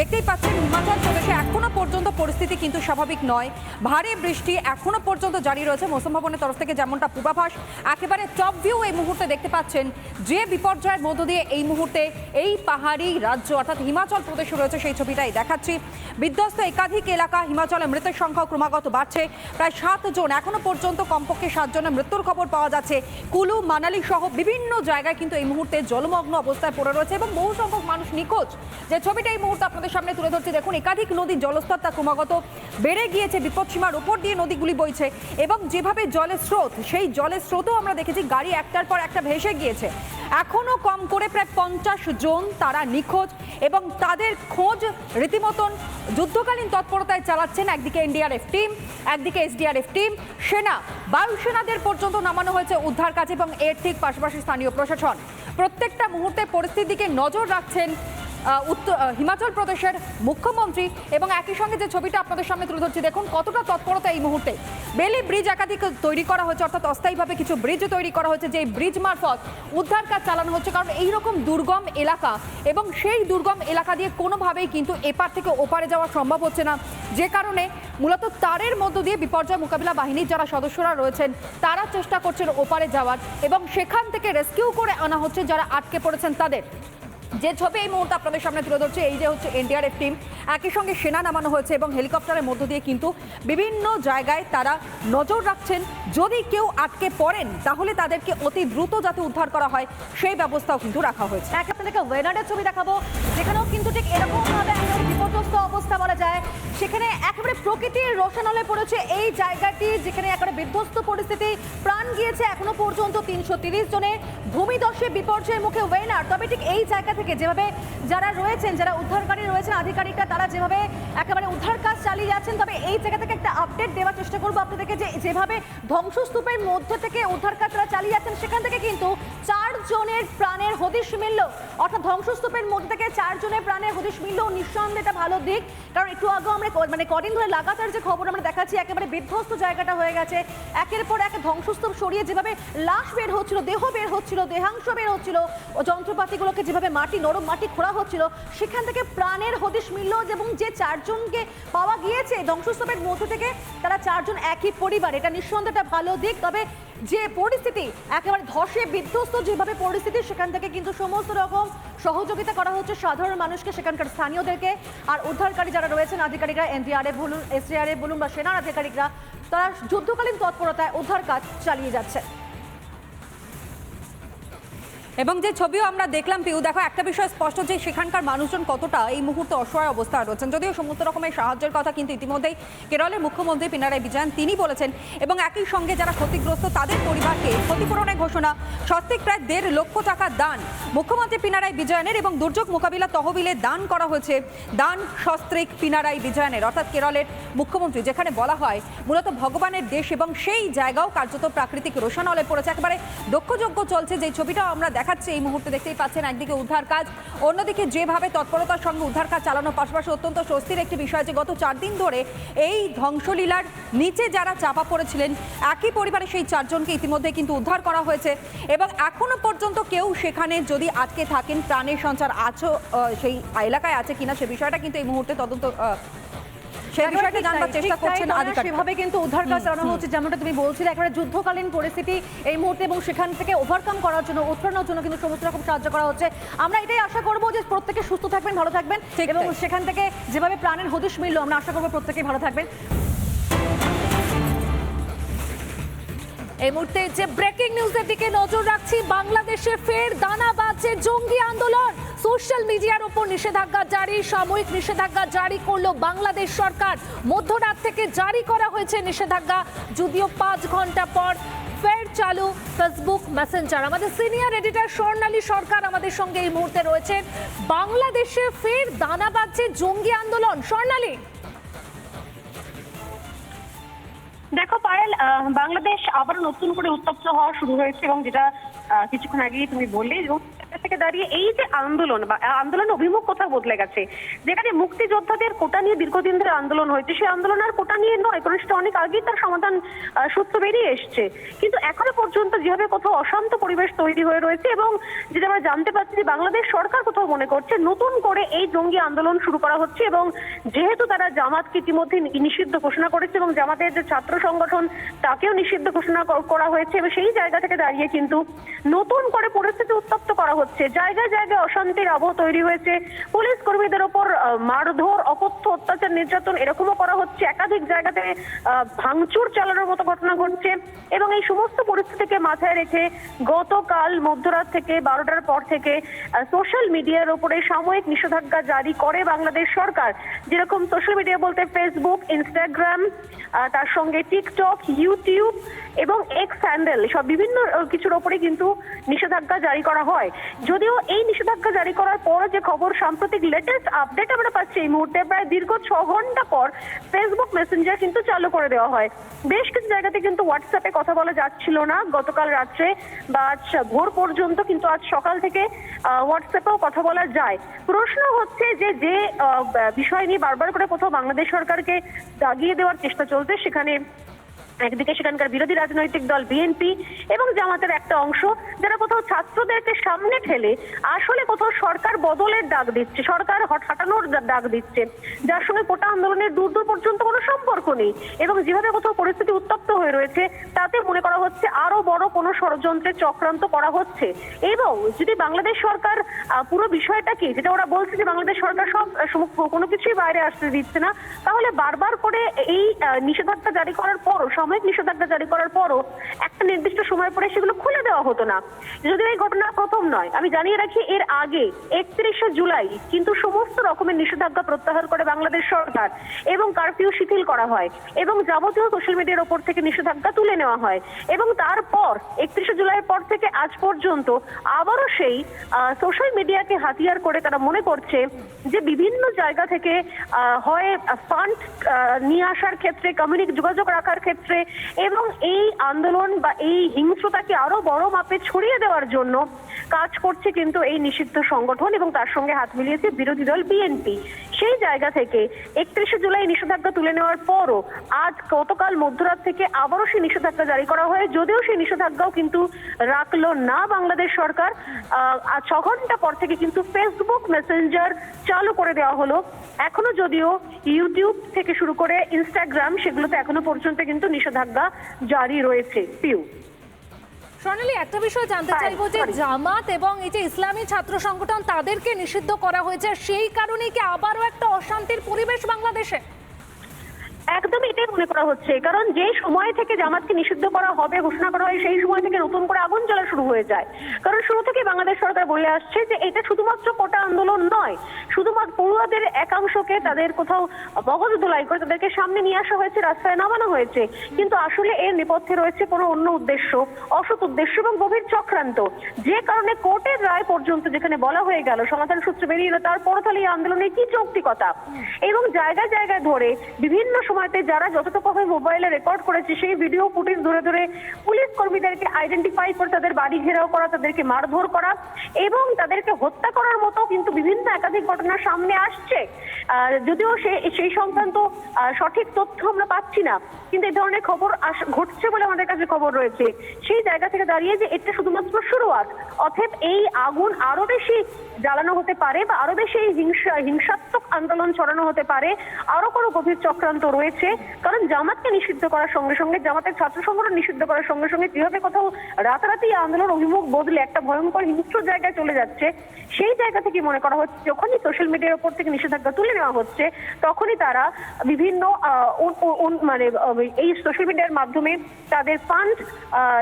দেখতেই পাচ্ছেন, হিমাচল প্রদেশে এখনও পর্যন্ত পরিস্থিতি কিন্তু স্বাভাবিক নয়। ভারী বৃষ্টি এখনও পর্যন্ত জারি রয়েছে মৌসুম ভবনের তরফ থেকে যেমনটা পূর্বাভাস। একেবারে টপ ভিউ এই মুহূর্তে দেখতে পাচ্ছেন, যে বিপর্যয়ের মধ্য দিয়ে এই মুহূর্তে এই পাহাড়ি রাজ্য অর্থাৎ হিমাচল প্রদেশে রয়েছে সেই ছবিটাই দেখাচ্ছি। বিধ্বস্ত একাধিক এলাকা হিমাচলে মৃতের সংখ্যা ক্রমাগত বাড়ছে। প্রায় সাত জন এখনও পর্যন্ত কমপক্ষে সাতজনের মৃত্যুর খবর পাওয়া যাচ্ছে। কুলু, মানালি সহ বিভিন্ন জায়গায় কিন্তু এই মুহূর্তে জলমগ্ন অবস্থায় পড়ে রয়েছে এবং বহু সংখ্যক মানুষ নিখোঁজ। যে ছবিটা এই মুহূর্তে আপনাদের সামনে তুলে ধরছি। দেখুন, একাধিক নদীর জলস্তর তা ক্রমাগত বেড়ে গিয়েছে বিপদসীমার উপর দিয়ে নদীগুলি বইছে এবং যেভাবে জলের স্রোত, সেই জলের স্রোতও আমরা দেখেছি, গাড়ি একটার পর একটা ভেসে গিয়েছে। এখনও কম করে প্রায় পঞ্চাশ জন তারা নিখোঁজ এবং তাদের খোঁজ রীতিমতন যুদ্ধকালীন তৎপরতায় চালাচ্ছেন। একদিকে এনডিআরএফ টিম, একদিকে এসডিআরএফ টিম, সেনা। বায়ুসেনাদের পর্যন্ত নামানো হয়েছে উদ্ধার কাজ এবং এর ঠিক পাশাপাশি স্থানীয় প্রশাসন। প্রত্যেকটা মুহূর্তে পরিস্থিতিকে নজর রাখছেন উত্তর হিমাচল প্রদেশের মুখ্যমন্ত্রী এবং একই সঙ্গে যে ছবিটা আপনাদের সামনে তুলে ধরছি, দেখুন কতটা তৎপরতা এই মুহূর্তে। বেলি ব্রিজ একাধিক তৈরি করা হয়েছে, অর্থাৎ অস্থায়ীভাবে কিছু ব্রিজ তৈরি করা হয়েছে যে ব্রিজ মারফত উদ্ধার কাজ চালানো হচ্ছে, কারণ এই রকম দুর্গম এলাকা এবং সেই দুর্গম এলাকা দিয়ে কোনোভাবেই কিন্তু এপার থেকে ওপারে যাওয়া সম্ভব হচ্ছে না। যে কারণে মূলত তারের মধ্য দিয়ে বিপর্যয় মোকাবিলা বাহিনীর যারা সদস্যরা রয়েছেন, তারা চেষ্টা করছেন ওপারে যাওয়ার এবং সেখান থেকে রেস্কিউ করে আনা হচ্ছে, যারা আটকে পড়েছেন তাদের। যে ছবি এই মুহূর্তে আপনাদের সামনে তুলে ধরছে, এই যে হচ্ছে এনডিআরএফ টিম একই সঙ্গে সেনা নামানো হয়েছে এবং হেলিকপ্টারের মধ্য দিয়ে কিন্তু বিভিন্ন জায়গায় তারা নজর রাখছেন। যদি কেউ আটকে পড়েন, তাহলে তাদেরকে অতি দ্রুত যাতে উদ্ধার করা হয়, সেই ব্যবস্থাও কিন্তু রাখা হয়েছে। এক আপনাদেরকে ওয়েনারের ছবি দেখাবো, যেখানেও কিন্তু ঠিক এরকমভাবে বিপর্যস্ত অবস্থা বলা যায়। সেখানে একেবারে প্রকৃতির রোশনালে পড়েছে এই জায়গাটি, যেখানে একেবারে বিধ্বস্ত পরিস্থিতি। প্রাণ গিয়েছে এখনও পর্যন্ত তিনশো তিরিশ জনের। ভূমিদশে বিপর্যয়ের মুখে ওয়েনার। তবে ঠিক এই জায়গা থেকে যেভাবে যারা রয়েছেন, যারা উদ্ধারকারী রয়েছেন, আধিকারিকরা, তারা যেভাবে একেবারে উদ্ধার কাজ চালিয়ে যাচ্ছেন, তবে এই জায়গা থেকে একটা আপডেট দেওয়ার চেষ্টা করব আপনাদেরকে যে, যেভাবে ধ্বংসস্তূপের মধ্যে থেকে উদ্ধার কাজ তারা চালিয়ে যাচ্ছেন, সেখান থেকে কিন্তু চার জনের প্রাণের হদিশ মিলল। অর্থাৎ ধ্বংসস্তূপের মধ্যে থেকে চার জনের প্রাণের হদিশ মিলল। নিঃসন্দেহে এটা ভালো দিক। কারণ একটু আগেও আমরা মানে কদিন ধরে লাগাতার যে খবর আমরা দেখাচ্ছি, একেবারে বিধ্বস্ত জায়গাটা হয়ে গেছে। একের পর এক ধ্বংসস্তূপ সরিয়ে যেভাবে লাশ বের হচ্ছিল, দেহ বের হচ্ছিল, দেহাংশ বের হচ্ছিল, যন্ত্রপাতিগুলোকে যেভাবে মাটি, নরম মাটি খোঁড়া হচ্ছিল, সেখান থেকে প্রাণের হদিশ মিলল এবং যে চারজনকে পাওয়া গিয়েছে ধ্বংসস্তূপের মধ্য থেকে, তারা চারজন একই পরিবার। এটা নিঃসন্দেহে একটা ভালো দিক। তবে যে পরিস্থিতি, একেবারে ধসে বিধ্বস্ত যেভাবে পরিস্থিতি, সেখান থেকে কিন্তু সমস্ত রকম সহযোগিতা করা হচ্ছে সাধারণ মানুষকে, সেখানকার স্থানীয়দেরকে। আর উদ্ধারকারী যারা রয়েছেন, আধিকারিকরা, এনডিআরএফ বলুন, এসডিআরএফ বলুন বা সেনার আধিকারিকরা, তারা যুদ্ধকালীন তৎপরতায় উদ্ধার কাজ চালিয়ে যাচ্ছে। এবং যে ছবিও আমরা দেখলাম, পিউ, দেখো, একটা বিষয় স্পষ্ট যে সেখানকার মানুষজন কতটা এই মুহূর্তে অসহায় অবস্থায় রয়েছেন। যদিও সমস্ত রকমের সাহায্যের কথা, কিন্তু ইতিমধ্যেই কেরলের মুখ্যমন্ত্রী পিনারাই বিজয়ন তিনি বলেছেন, এবং একই সঙ্গে যারা ক্ষতিগ্রস্ত তাদের পরিবারকে ক্ষতিপূরণের ঘোষণা সস্তিক প্রায় দেড় লক্ষ টাকা দান মুখ্যমন্ত্রী পিনারাই বিজয়নের এবং দুর্যোগ মোকাবিলা তহবিলে দান করা হয়েছে। দান সস্ত্রিক পিনারাই বিজয়নের, অর্থাৎ কেরলের মুখ্যমন্ত্রী, যেখানে বলা হয়, মূলত ভগবানের দেশ এবং সেই জায়গাও কার্যত প্রাকৃতিক রোশানলে পড়েছে। একেবারে দক্ষযজ্ঞ চলছে যে ছবিটাও আমরা দেখাচ্ছি এই মুহূর্তে দেখতেই পাচ্ছেন একদিকে উদ্ধার কাজ, অন্যদিকে যেভাবে তৎপরতার সঙ্গে উদ্ধার কাজ চালানোর পাশাপাশি অত্যন্ত স্বস্তির একটি বিষয় যে গত চার দিন ধরে এই ধ্বংসলীলার নিচে যারা চাপা পড়েছিলেন, একই পরিবারে সেই চারজনকে ইতিমধ্যে কিন্তু উদ্ধার করা হয়েছে। এবং এখনও পর্যন্ত কেউ সেখানে যদি আটকে থাকেন, প্রাণের সঞ্চার আছো সেই এলাকায় আছে কিনা সে বিষয়টা কিন্তু এই মুহূর্তে তদন্ত সেই বিষয়টা জানবার চেষ্টা করছেন আধিকারিক। সেভাবে কিন্তু উদ্ধার কাজ চালানো হচ্ছে যেমনটা তুমি বলছিলে একেবারে যুদ্ধকালীন পরিস্থিতি এই মুহূর্তে এবং সেখান থেকে ওভারকাম করার জন্য উত্তরণের জন্য কিন্তু সমস্ত রকম সাহায্য করা হচ্ছে। আমরা এটাই আশা করব যে প্রত্যেকে সুস্থ থাকবেন ভালো থাকবেন এবং সেখান থেকে যেভাবে প্রাণের হদিশ মিললো আমরা আশা করব প্রত্যেকেই ভালো থাকবেন। এই মুহূর্তে যে ব্রেকিং নিউজের দিকে নজর রাখছি, বাংলাদেশে ফের দানা বাজছে জঙ্গি আন্দোলন। সোশ্যাল মিডিয়ার ওপর নিষেধাজ্ঞা জারি, সাময়িক নিষেধাজ্ঞা জারি করল বাংলাদেশ সরকার। মধ্যরাত থেকে জারি করা হয়েছে নিষেধাজ্ঞা, যদিও পাঁচ ঘণ্টা পর ফের চালু ফেসবুক মেসেঞ্জার আমাদের সিনিয়র এডিটর স্বর্ণালী সরকার আমাদের সঙ্গে এই মুহূর্তে রয়েছেন। বাংলাদেশে ফের দানা বাজছে জঙ্গি আন্দোলন। স্বর্ণালী। দেখো, পায়েল বাংলাদেশ আবার নতুন করে উত্তপ্ত হওয়া শুরু হয়েছে এবং যেটা কিছুক্ষণ আগেই তুমি বললে থেকে দাঁড়িয়ে এই যে আন্দোলন বা আন্দোলন অভিমুখ কোথাও বদলে গেছে, যেখানে মুক্তিযোদ্ধাদের কোটা নিয়ে দীর্ঘদিন ধরে আন্দোলন হয়েছে, সেই আন্দোলন আর কোটা নিয়ে নয় কারণ সেটা অনেক আগেই তার সমাধান সূত্র বেরিয়ে এসছে। কিন্তু এখনও পর্যন্ত যেভাবে কোথাও অশান্ত পরিবেশ তৈরি হয়ে রয়েছে এবং যেটা আমরা জানতে পারছি যে বাংলাদেশ সরকার কোথাও মনে করছে নতুন করে এই জঙ্গি আন্দোলন শুরু করা হচ্ছে এবং যেহেতু তারা জামাতকে ইতিমধ্যে নিষিদ্ধ ঘোষণা করেছে এবং জামাতের যে ছাত্র সংগঠন, তাকেও নিষিদ্ধ ঘোষণা করা হয়েছে এবং সেই জায়গা থেকে দাঁড়িয়ে কিন্তু নতুন করে পরিস্থিতি উত্তপ্ত করা হচ্ছে। জায়গায় জায়গায় অশান্তির আবহ তৈরি হয়েছে। পুলিশ কর্মীদের ওপর মারধর, অকথ্য, অত্যাচার, নির্যাতন এরকমও করা হচ্ছে। একাধিক জায়গাতে ভাঙচুর চালানোর মতো ঘটনা ঘটছে এবং এই সমস্ত পরিস্থিতিকে মাথায় রেখে গতকাল মধ্যরাত থেকে বারোটার পর থেকে সোশ্যাল মিডিয়ার ওপরে সাময়িক নিষেধাজ্ঞা জারি করে বাংলাদেশ সরকার। যেরকম সোশ্যাল মিডিয়া বলতে ফেসবুক ইনস্টাগ্রাম তার সঙ্গে টিকটক ইউটিউব এবং এক্স হ্যান্ডেল সব বিভিন্ন কিছুর ওপরে কিন্তু নিষেধাজ্ঞা জারি করা হয়। যদিও এই নিষেধাজ্ঞা জারি করার পর যে খবর, সাম্প্রতিক লেটেস্ট আপডেট আমরা পাচ্ছি। এই মুহূর্তে প্রায় দীর্ঘ ছ ঘণ্টা পর ফেসবুক মেসেঞ্জার কিন্তু চালু করে দেওয়া হয়। বেশ কিছু জায়গাতে কিন্তু হোয়াটসঅ্যাপে কথা বলা যাচ্ছিল না। গতকাল রাত্রে বা আজ ভোর পর্যন্ত কিন্তু আজ সকাল থেকে হোয়াটসঅ্যাপেও কথা বলা যায়। প্রশ্ন হচ্ছে যে যে বিষয় নিয়ে বারবার করে কোথাও বাংলাদেশ সরকারকে জাগিয়ে দেওয়ার চেষ্টা চলছে, সেখানে একদিকে সেখানকার বিরোধী রাজনৈতিক দল বিএনপি এবং জামাতের একটা অংশ, যারা কোথাও ছাত্রদেরকে সামনে ঠেলে আসলে কোথাও সরকার বদলের ডাক দিচ্ছে, সরকার হট- ডাক দিচ্ছে। যার সঙ্গে কোটা আন্দোলনের দূর দূর পর্যন্ত কোনো সম্পর্ক নেই এবং যেভাবে কোথাও পরিস্থিতি উত্তপ্ত হয়ে রয়েছে, তাতে মনে করা হচ্ছে আরও বড় কোনো ষড়যন্ত্রের চক্রান্ত করা হচ্ছে। এবং যদি বাংলাদেশ সরকার পুরো বিষয়টাকে যেটা ওরা বলছে যে বাংলাদেশ সরকার সব কোনো কিছুই বাইরে আসতে দিচ্ছে না, তাহলে বারবার করে এই নিষেধাজ্ঞা জারি করার পরও সাময়িক নিষেধাজ্ঞা জারি করার পরও একটা নির্দিষ্ট সময় পরে সেগুলো খুলে দেওয়া হতো না। যদিও এই ঘটনা প্রথম নয়, আমি জানিয়ে রাখি এর আগে একত্রিশে জুলাই কিন্তু সমস্ত রকমের নিষেধাজ্ঞা প্রত্যাহার করে বাংলাদেশ সরকার এবং কারফিউ শিথিল করা হয় এবং যাবতীয় সোশ্যাল মিডিয়ার ওপর থেকে নিষেধাজ্ঞা তুলে নেওয়া হয় এবং তারপর একত্রিশে জুলাইয়ের পর থেকে আজ পর্যন্ত আবারও সেই সোশ্যাল মিডিয়াকে হাতিয়ার করে তারা মনে করছে যে বিভিন্ন জায়গা থেকে হয় ফান্ড নিয়ে আসার ক্ষেত্রে কমিউনিক যোগাযোগ রাখার ক্ষেত্রে এবং এই আন্দোলন বা এই হিংস্রতাকে আরও বড় মাপে ছড়িয়ে দেওয়ার জন্য কাজ করছে কিন্তু এই নিষিদ্ধ সংগঠন এবং তার সঙ্গে হাত মিলিয়েছে বিরোধী দল বিএনপি। সেই জায়গা থেকে একত্রিশে জুলাই নিষেধাজ্ঞা তুলে নেওয়ার পরও আজ গতকাল মধ্যরাত থেকে আবারও সেই নিষেধাজ্ঞা জারি করা হয়। যদিও সেই নিষেধাজ্ঞাও কিন্তু রাখল না বাংলাদেশ সরকার। আজ ছ ঘণ্টা পর থেকে কিন্তু ফেসবুক মেসেঞ্জার চালু করে দেওয়া হলো। এখনও যদিও ইউটিউব থেকে শুরু করে ইনস্টাগ্রাম সেগুলোতে এখনও পর্যন্ত কিন্তু নিষেধাজ্ঞা জারি রয়েছে। পিউ। স্বর্ণালী একটা বিষয় জানতে হ্যাঁ, চাইব যে. জামাত এবং এই যে ইসলামী ছাত্র সংগঠন তাদেরকে নিষিদ্ধ করা হয়েছে সেই কারণে কি আবারও একটা অশান্তির পরিবেশ বাংলাদেশে একদম এটাই মনে করা হচ্ছে। কারণ যে সময় থেকে জামাতকে নিষিদ্ধ করা হবে, ঘোষণা করা হয়, সেই সময় থেকে নতুন করে আগুন জ্বলা শুরু হয়ে যায়। কারণ শুরু থেকে বাংলাদেশ সরকার বলে আসছে যে এটা শুধুমাত্র কোটা আন্দোলন নয়, শুধুমাত্র পড়ুয়াদের একাংশকে তাদের কোথাও মগজ ধোলাই করে তাদেরকে সামনে নিয়ে আসা হয়েছে, রাস্তায় নামানো হয়েছে। কিন্তু আসলে এর নেপথ্যে রয়েছে কোনো অন্য উদ্দেশ্য, অসৎ উদ্দেশ্য এবং গভীর চক্রান্ত। যে কারণে কোর্টের রায় পর্যন্ত যেখানে বলা হয়ে গেল সমাধান সূত্র বেরিয়ে এলো তারপর তাহলে এই আন্দোলনের কি যৌক্তিকতা? এবং জায়গায় জায়গায় ধরে বিভিন্ন সময়তে যারা যতটুকু মোবাইলে রেকর্ড করেছে, সেই ভিডিও ফুটেজ ধরে ধরে পুলিশ কর্মীদেরকে আইডেন্টিফাই করে তাদের বাড়ি ঘেরাও করা, তাদেরকে মারধর করা এবং তাদেরকে হত্যা করার মতো কিন্তু বিভিন্ন একাধিক ঘটনা সামনে আসছে। যদিও সে, সেই সংক্রান্ত সঠিক তথ্য আমরা পাচ্ছি না, কিন্তু এই ধরনের খবর ঘটছে বলে আমাদের কাছে খবর রয়েছে। সেই জায়গা থেকে দাঁড়িয়ে যে এটা শুধুমাত্র শুরুয়াত অতএব এই আগুন আরও বেশি জ্বালানো হতে পারে বা আরও বেশি হিংসা, হিংসাত্মক আন্দোলন ছড়ানো হতে পারে, আরও কোনো গভীর চক্রান্ত রয়েছে কারণ জামাতকে নিষিদ্ধ করার সঙ্গে সঙ্গে, জামাতের ছাত্র সংগঠন নিষিদ্ধ করার সঙ্গে সঙ্গে যেভাবে কোথাও রাতারাতি আন্দোলন, অভিমুখ বদলে একটা ভয়ঙ্কর হিংস্র জায়গায় চলে যাচ্ছে, সেই জায়গা থেকে মনে করা হচ্ছে যখনই সোশ্যাল মিডিয়ার উপর থেকে নিষেধাজ্ঞা তুলে নেওয়া হচ্ছে, তখনই তারা বিভিন্ন মানে এই সোশ্যাল মিডিয়ার মাধ্যমে তাদের ফান্ড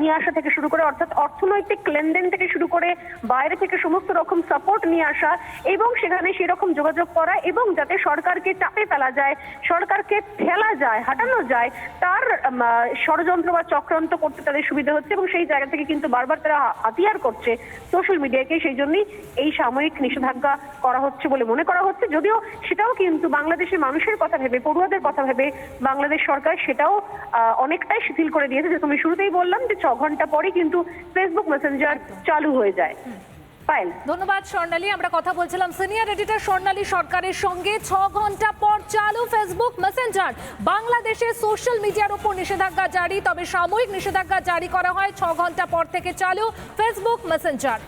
নিয়ে আসা থেকে শুরু করে, অর্থাৎ অর্থনৈতিক লেনদেন থেকে শুরু করে বাইরে থেকে সমস্ত রকম সাপোর্ট নিয়ে আসা এবং সেখানে সেরকম যোগাযোগ করা এবং যাতে সরকারকে চাপে ফেলা যায়, সরকারকে ফেলা যায় হাঁটানো যায় তার ষড়যন্ত্র বা চক্রান্ত করতে তাদের সুবিধা হচ্ছে এবং সেই জায়গা থেকে কিন্তু বারবার তারা হাতিয়ার করছে সোশ্যাল মিডিয়াকে সেই জন্যই এই সাময়িক নিষেধাজ্ঞা করা হচ্ছে বলে মনে করা হচ্ছে। যদিও সেটাও কিন্তু বাংলাদেশের মানুষের কথা ভেবে পড়ুয়াদের কথা ভেবে বাংলাদেশ সরকার সেটাও অনেকটাই শিথিল করে দিয়েছে। যে তুমি শুরুতেই বললাম যে ছ ঘণ্টা পরে কিন্তু ফেসবুক মেসেঞ্জার চালু হয়ে যায়। পায়েল ধন্যবাদ, স্বর্ণালী। আমরা কথা বলছিলাম সিনিয়র এডিটর স্বর্ণালী সরকারের সঙ্গে। ছ ঘণ্টা পর চালু ফেসবুক মেসেঞ্জার বাংলাদেশে সোশ্যাল মিডিয়ার উপর নিষেধাজ্ঞা জারি, তবে সাময়িক নিষেধাজ্ঞা জারি করা হয়। ছ ঘণ্টা পর থেকে চালু ফেসবুক মেসেঞ্জার